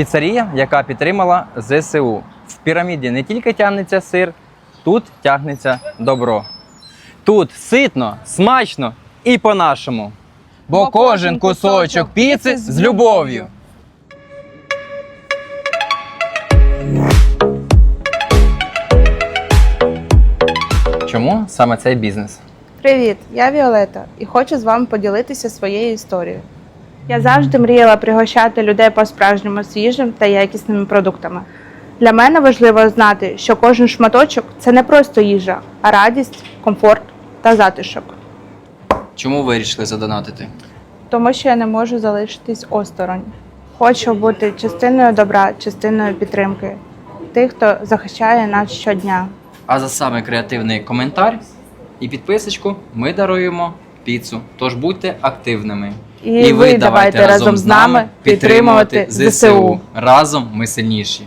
Піцерія, яка підтримала ЗСУ. В піраміді не тільки тягнеться сир, тут тягнеться добро. Тут ситно, смачно і по-нашому. Бо кожен кусочок піци з любов'ю. Чому саме цей бізнес? Привіт, я Віолета і хочу з вами поділитися своєю історією. Я завжди мріяла пригощати людей по-справжньому свіжим та якісними продуктами. Для мене важливо знати, що кожен шматочок це не просто їжа, а радість, комфорт та затишок. Чому вирішили задонатити? Тому що я не можу залишитись осторонь. Хочу бути частиною добра, частиною підтримки тих, хто захищає нас щодня. А за саме креативний коментар і підписочку ми даруємо піцу. Тож будьте активними. І ви давайте разом з нами підтримувати ЗСУ. Разом ми сильніші.